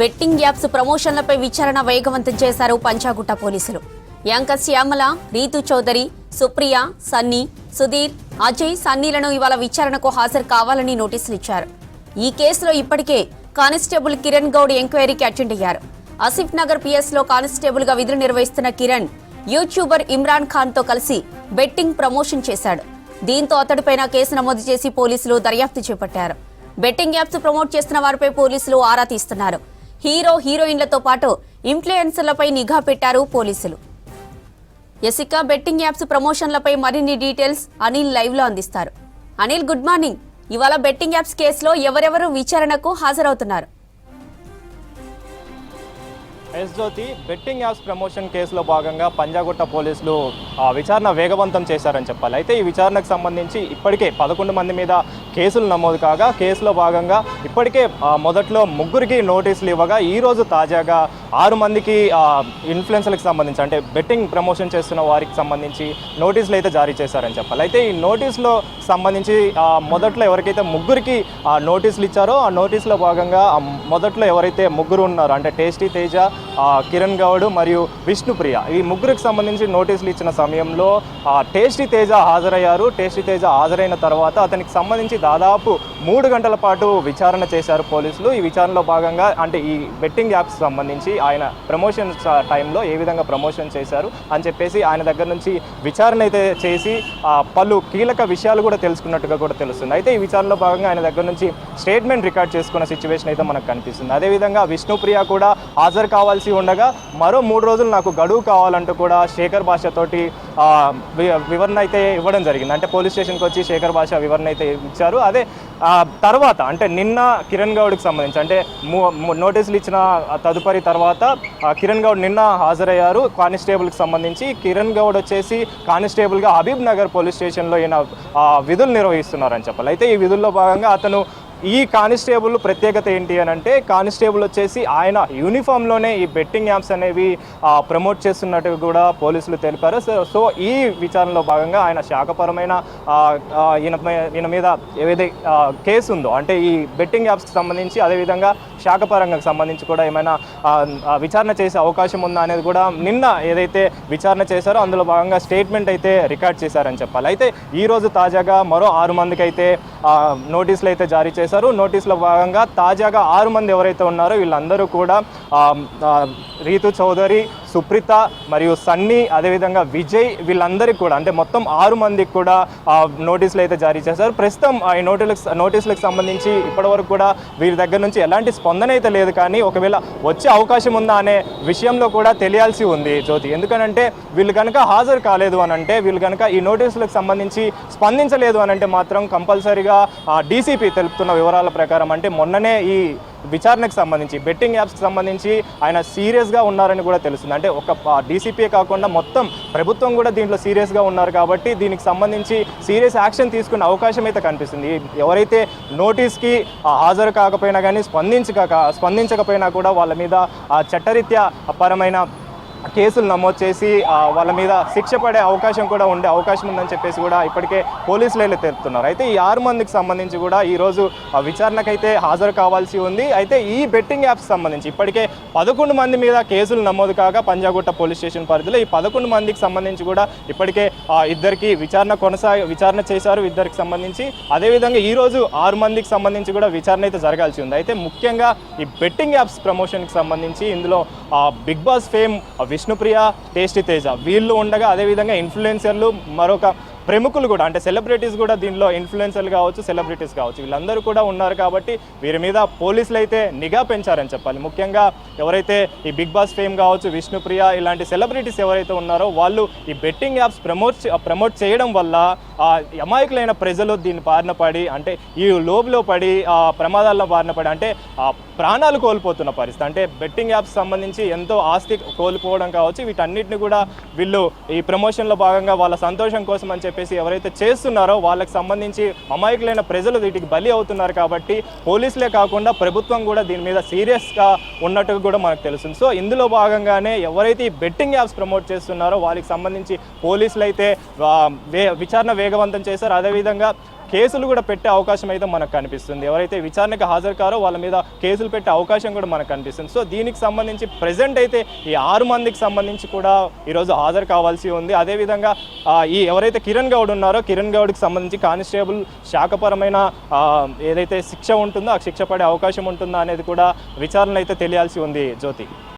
Betting apps ప్రమోషన్లపై విచారణ వేగవంతం చేశారు పంచాగుట్ట పోలీసులు. యాంకర్ శ్యామల రీతు చౌదరి సుప్రియ సన్నీ సుధీర్ అజయ్ సన్నీలను ఇవాళ విచారణకు హాజరు కావాలని నోటీసులు ఇచ్చారు. ఈ కేసులో ఇప్పటికే కానిస్టేబుల్ కిరణ్ గౌడ్ ఎంక్వైరీకి అటెండ్ అయ్యారు. ఆసిఫ్ నగర్ పిఎస్లో కానిస్టేబుల్గా కానిస్టేబుల్గా విధులు నిర్వహిస్తున్న కిరణ్ యూట్యూబర్ ఇమ్రాన్ ఖాన్తో కలిసి బెట్టింగ్ ప్రమోషన్ చేశాడు. దీంతో అతడిపైన కేసు నమోదు చేసి పోలీసులు దర్యాప్తు చేపట్టారు. బెట్టింగ్ యాప్స్ ప్రమోట్ చేస్తున్న వారిపై పోలీసులు ఆరా తీస్తున్నారు. హీరో హీరోయిన్లతో పాటు ఇన్ఫ్లుయెన్సర్లపై నిఘా పెట్టారు పోలీసులు. యసిక బెట్టింగ్ యాప్స్ ప్రమోషన్లపై మరిన్ని డీటెయిల్స్ అనిల్ లైవ్లో అందిస్తారు. Anil good morning. ఇవాళ బెట్టింగ్ యాప్స్ కేసులో ఎవరెవరు విచారణకు హాజరవుతున్నారు? Yes Jyothi betting apps promotion కేసులో భాగంగా పంజాగుట్ట పోలీసులు ఆ, విచారణ వేగవంతం చేశారని చెప్పాలి. అయితే ఈ విచారణకు సంబంధించి ఇప్పటికే పదకొండు మంది మీద కేసులు నమోదు కాగా కేసులో భాగంగా ఇప్పటికే మొదట్లో ముగ్గురికి నోటీసులు ఇవ్వగా ఈరోజు తాజాగా ఆరు మందికి ఇన్ఫ్లుయెన్సర్లకు సంబంధించి అంటే బెట్టింగ్ ప్రమోషన్ చేస్తున్న వారికి సంబంధించి నోటీసులు అయితే జారీ చేశారని చెప్పాలి. అయితే ఈ నోటీసులో సంబంధించి మొదట్లో ఎవరికైతే ముగ్గురికి నోటీసులు ఇచ్చారో ఆ నోటీసులో భాగంగా మొదట్లో ఎవరైతే ముగ్గురు ఉన్నారో అంటే టేస్టీ తేజ కిరణ్ గౌడ్ మరియు విష్ణుప్రియ ఈ ముగ్గురికి సంబంధించి నోటీసులు ఇచ్చిన సమయంలో టేస్టీ తేజ హాజరయ్యారు. టేస్టీ తేజ హాజరైన తర్వాత అతనికి సంబంధించి దాదాపు మూడు గంటల పాటు విచారణ చేశారు పోలీసులు. ఈ విచారణలో భాగంగా అంటే ఈ బెట్టింగ్ యాప్స్ సంబంధించి ఆయన ప్రమోషన్ టైంలో ఏ విధంగా ప్రమోషన్ చేశారు అని చెప్పేసి ఆయన దగ్గర నుంచి విచారణ అయితే చేసి పలు కీలక విషయాలు కూడా తెలుసుకున్నట్టుగా కూడా తెలుస్తుంది. అయితే ఈ విచారణలో భాగంగా ఆయన దగ్గర నుంచి స్టేట్మెంట్ రికార్డ్ చేసుకున్న సిచ్యువేషన్ అయితే మనకు కనిపిస్తుంది. అదేవిధంగా విష్ణుప్రియ కూడా హాజరు కావాల్సి ఉండగా మరో మూడు రోజులు నాకు గడువు కావాలంటూ కూడా శేఖర్ భాషతోటి వి- వివరణ అయితే ఇవ్వడం జరిగింది. అంటే పోలీస్ స్టేషన్కి వచ్చి శేఖర్ భాష వివరణ అయితే ఇచ్చారు. అదే తర్వాత అంటే నిన్న కిరణ్ గౌడ్కి సంబంధించి అంటే నోటీసులు ఇచ్చిన తదుపరి తర్వాత కిరణ్ గౌడ్ నిన్న హాజరయ్యారు. కానిస్టేబుల్కి సంబంధించి కిరణ్ గౌడ్ వచ్చేసి కానిస్టేబుల్గా హబీబ్ నగర్ పోలీస్ స్టేషన్లో ఈయన ఆ, విధులు నిర్వహిస్తున్నారని చెప్పాలి. అయితే ఈ విధుల్లో భాగంగా అతను ఈ కానిస్టేబుల్ ప్రత్యేకత ఏంటి అని అంటే కానిస్టేబుల్ వచ్చేసి ఆయన యూనిఫామ్లోనే ఈ బెట్టింగ్ యాప్స్ అనేవి ప్రమోట్ చేస్తున్నట్టు కూడా పోలీసులు తెలిపారు. సో సో ఈ విచారణలో భాగంగా ఆయన శాఖపరమైన ఈయన ఈయన మీద ఏదైతే కేసు ఉందో అంటే ఈ బెట్టింగ్ యాప్స్కి సంబంధించి అదేవిధంగా శాఖపరంగా సంబంధించి కూడా ఏమైనా విచారణ చేసే అవకాశం ఉందా అనేది కూడా నిన్న ఏదైతే విచారణ చేశారో అందులో భాగంగా స్టేట్మెంట్ అయితే రికార్డ్ చేశారని చెప్పాలి. అయితే ఈరోజు తాజాగా మరో ఆరు మందికి అయితే నోటీసులు అయితే జారీ చేశారు. నోటీసులో భాగంగా తాజాగా ఆరు మంది ఎవరైతే ఉన్నారో వీళ్ళందరూ కూడా రీతు చౌదరి సుప్రీత మరియు సన్నీ అదేవిధంగా విజయ్ వీళ్ళందరికీ కూడా అంటే మొత్తం ఆరు మందికి కూడా ఆ, నోటీసులు అయితే జారీ చేశారు. ప్రస్తుతం ఈ నోటీసులకు నోటీసులకు సంబంధించి ఇప్పటివరకు కూడా వీరి దగ్గర నుంచి ఎలాంటి స్పందన అయితే లేదు కానీ ఒకవేళ వచ్చే అవకాశం ఉందా అనే విషయంలో కూడా తెలియాల్సి ఉంది జ్యోతి. ఎందుకనంటే వీళ్ళు కనుక హాజరు కాలేదు అని అంటే వీళ్ళు కనుక ఈ నోటీసులకు సంబంధించి స్పందించలేదు అని అంటే మాత్రం కంపల్సరీగా డీసీపీ తెలుపుతున్న వివరాల ప్రకారం అంటే మొన్ననే ఈ విచారణకు సంబంధించి బెట్టింగ్ యాప్స్కి సంబంధించి ఆయన సీరియస్గా ఉన్నారని కూడా తెలుస్తుంది. అంటే ఒక డీసీపీ కాకుండా మొత్తం ప్రభుత్వం కూడా దీంట్లో సీరియస్గా ఉన్నారు కాబట్టి దీనికి సంబంధించి సీరియస్ యాక్షన్ తీసుకునే అవకాశం అయితే కనిపిస్తుంది. ఎవరైతే నోటీస్కి హాజరు కాకపోయినా కానీ స్పందించక స్పందించకపోయినా కూడా వాళ్ళ మీద ఆ, చట్టరీత్యా పరమైన కేసులు నమోదు చేసి వాళ్ళ మీద శిక్ష పడే అవకాశం కూడా ఉండే అవకాశం ఉందని చెప్పేసి కూడా ఇప్పటికే పోలీసులు వెళ్ళి తెలుపుతున్నారు. అయితే ఈ ఆరు మందికి సంబంధించి కూడా ఈరోజు ఆ, విచారణకైతే హాజరు కావాల్సి ఉంది. అయితే ఈ బెట్టింగ్ యాప్స్ సంబంధించి ఇప్పటికే పదకొండు మంది మీద కేసులు నమోదు కాగా పంజాగుట్ట పోలీస్ స్టేషన్ పరిధిలో ఈ పదకొండు మందికి సంబంధించి కూడా ఇప్పటికే ఇద్దరికి విచారణ కొనసాగి విచారణ చేశారు ఇద్దరికి సంబంధించి. అదేవిధంగా ఈరోజు ఆరు మందికి సంబంధించి కూడా విచారణ అయితే జరగాల్సి ఉంది. అయితే ముఖ్యంగా ఈ బెట్టింగ్ యాప్స్ ప్రమోషన్కి సంబంధించి ఇందులో Bigg Boss fame Vishnupriya tasty Teja. వీళ్ళు ఉండగా అదేవిధంగా ఇన్ఫ్లుయెన్సర్లు మరొక ప్రముఖులు కూడా అంటే సెలబ్రిటీస్ కూడా దీనిలో ఇన్ఫ్లుయెన్సర్లు కావచ్చు సెలబ్రిటీస్ కావచ్చు వీళ్ళందరూ కూడా ఉన్నారు కాబట్టి వీరి మీద పోలీసులు అయితే నిఘా పెంచారని చెప్పాలి. ముఖ్యంగా ఎవరైతే ఈ బిగ్ బాస్ ఫేమ్ కావచ్చు విష్ణుప్రియ ఇలాంటి సెలబ్రిటీస్ ఎవరైతే ఉన్నారో వాళ్ళు ఈ బెట్టింగ్ యాప్స్ ప్రమోట్ ప్రమోట్ చేయడం వల్ల ఆ అమాయకులైన ప్రజలు దీన్ని బారిన పడి అంటే ఈ లోబులో పడి ఆ ప్రమాదాల్లో బారిన పడి అంటే ఆ ప్రాణాలు కోల్పోతున్న పరిస్థితి. అంటే బెట్టింగ్ యాప్స్ సంబంధించి ఎంతో ఆస్తి కోల్పోవడం కావచ్చు వీటన్నిటిని కూడా వీళ్ళు ఈ ప్రమోషన్లో భాగంగా వాళ్ళ సంతోషం కోసం అని చెప్పి చెప్పేసి ఎవరైతే చేస్తున్నారో వాళ్ళకి సంబంధించి అమాయకులైన ప్రజలు వీటికి బలి అవుతున్నారు కాబట్టి పోలీసులే కాకుండా ప్రభుత్వం కూడా దీని మీద సీరియస్గా ఉన్నట్టుగా కూడా మనకు తెలుస్తుంది. సో ఇందులో భాగంగానే ఎవరైతే ఈ బెట్టింగ్ యాప్స్ ప్రమోట్ చేస్తున్నారో వాళ్ళకి సంబంధించి పోలీసులు అయితే వే- విచారణ వేగవంతం చేశారు. అదేవిధంగా కేసులు కూడా పెట్టే అవకాశం అయితే మనకు కనిపిస్తుంది. ఎవరైతే విచారణకు హాజరు కారో వాళ్ళ మీద కేసులు పెట్టే అవకాశం కూడా మనకు కనిపిస్తుంది. సో దీనికి సంబంధించి ప్రజెంట్ అయితే ఈ ఆరు మందికి సంబంధించి కూడా ఈరోజు హాజరు కావాల్సి ఉంది. అదేవిధంగా ఈ ఎవరైతే కిరణ్ గౌడ్ ఉన్నారో కిరణ్ గౌడ్కి సంబంధించి కానిస్టేబుల్ శాఖపరమైన ఏదైతే శిక్ష ఉంటుందో ఆ శిక్ష పడే అవకాశం ఉంటుందా అనేది కూడా విచారణ అయితే తెలియాల్సి ఉంది జ్యోతి.